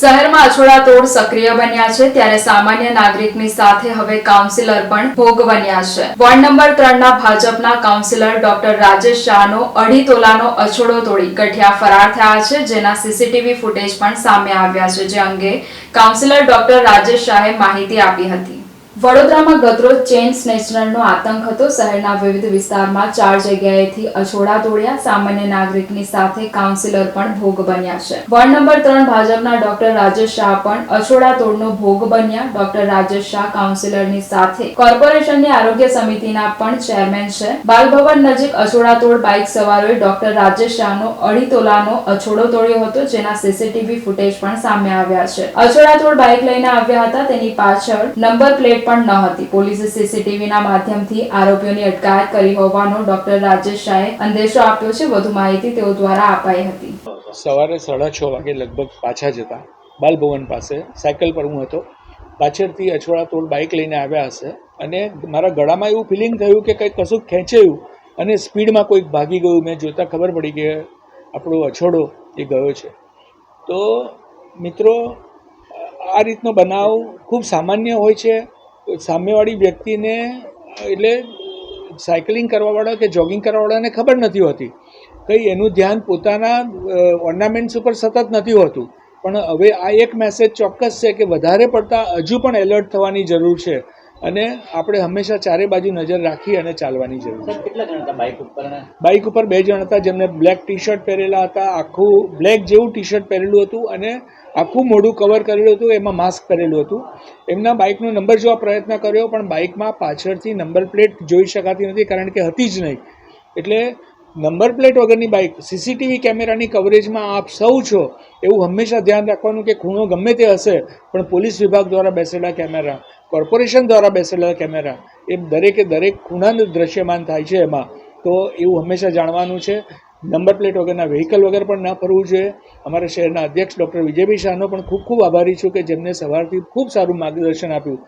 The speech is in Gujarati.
શહેરમાં અછોડા તોડ સક્રિય બન્યા છે ત્યારે સામાન્ય નાગરિકની સાથે હવે કાઉન્સિલર પણ ભોગ બન્યા છે. વોર્ડ નંબર ત્રણના ભાજપના કાઉન્સિલર ડોક્ટર રાજેશ શાહનો અઢી તોલાનો અછોડો તોડી ગઠિયા ફરાર થયા છે, જેના સીસીટીવી ફૂટેજ પણ સામે આવ્યા છે, જે અંગે કાઉન્સિલર ડોક્ટર રાજેશ શાહે માહિતી આપી હતી. વડોદરામાં ગતરોજ ચેન સ્નેચરનો આતંક હતો. શહેરના વિવિધ વિસ્તારમાં ચાર જગ્યાએથી અછોડા તોડ્યા. સામાન્ય નાગરિકની સાથે કાઉન્સિલર પણ ભોગ બન્યા છે. વોર્ડ નંબર ત્રણ ભાજપના ડોક્ટર રાજેશ શાહ પણ અછોડા તોડનો ભોગ બન્યા. ડોક્ટર રાજેશ શાહ કાઉન્સિલરની સાથે કોર્પોરેશનની આરોગ્ય સમિતિના પણ ચેરમેન છે. બાલભવન નજીક અછોડા તોડ બાઇક સવારોએ ડોક્ટર રાજેશ શાહનો અઢી તોલાનો અછોડો તોડ્યો હતો. જેના સીસીટીવી ફૂટેજ પણ સામે આવ્યા છે. અછોડા તોડ બાઇક લઈને આવ્યા હતા. તેની પાછળ નંબર પ્લેટ પણ ન હતી. પોલીસે સીસીટીવીના માધ્યમથી આરોપીઓની અટકાયત કરી હોવાનો ડોક્ટર રાજેશ શાહે અંદેશો આપ્યો છે. વધુ માહિતી તેઓ દ્વારા અપાઈ હતી. સવારે સાડા છ વાગે લગભગ પાછા જતા બાલભવન પાસે સાયકલ પર હું હતો. પાછળથી અછવાડા તોડ બાઇક લઈને આવ્યા હશે અને મારા ગળામાં એવું ફિલિંગ થયું કે કંઈક કશું ખેંચાયું અને સ્પીડમાં કોઈક ભાગી ગયું. મેં જોતાં ખબર પડી કે આપણો અછોડો એ ગયો છે. તો મિત્રો, આ રીતનો બનાવ ખૂબ સામાન્ય હોય છે. સામેવાળી વ્યક્તિને, એટલે સાયકલિંગ કરવાવાળા કે જોગિંગ કરવાવાળાને ખબર નથી હોતી. કંઈ એનું ધ્યાન પોતાના ઓર્નામેન્ટ્સ ઉપર સતત નથી હોતું. પણ હવે આ એક મેસેજ ચોક્કસ છે કે વધારે પડતા હજુ પણ એલર્ટ થવાની જરૂર છે. અને આપણે હંમેશા ચારે બાજુ નજર રાખી અને ચાલવાની જરૂર છે. સર કેટલા જણ હતા બાઇક ઉપર બાઇક ઉપર બે જણ હતા જેમને બ્લેક ટી શર્ટ પહેરેલા હતા આખું બ્લેક જેવું ટી શર્ટ પહેરેલું હતું અને આખું મોઢું કવર કરેલું હતું એમાં માસ્ક પહેરેલું હતું. એમના બાઇકનો નંબર જોવા પ્રયત્ન કર્યો પણ બાઇકમાં પાછળથી નંબર પ્લેટ જોઈ શકાતી નથી કારણ કે હતી જ નહીં. એટલે નંબર પ્લેટ વગરની બાઇક સીસીટીવી કેમેરાની કવરેજમાં આપ સૌ છો એવું હંમેશા ધ્યાન રાખવાનું કે ખૂણો ગમે તે હશે પણ પોલીસ વિભાગ દ્વારા બેસેલા કેમેરા કોર્પોરેશન દ્વારા બેસેલા કેમેરા એ દરેકે દરેક ખૂણાનું દ્રશ્યમાન થાય છે એમાં. તો એવું હંમેશા જાણવાનું છે. નંબર પ્લેટ વગરના વ્હીકલ વગર પણ ના ફરવું જોઈએ. અમારા શહેરના અધ્યક્ષ ડૉક્ટર વિજયભાઈ શાહનો પણ ખૂબ ખૂબ આભારી છું કે જેમને સવારથી ખૂબ સારું માર્ગદર્શન આપ્યું.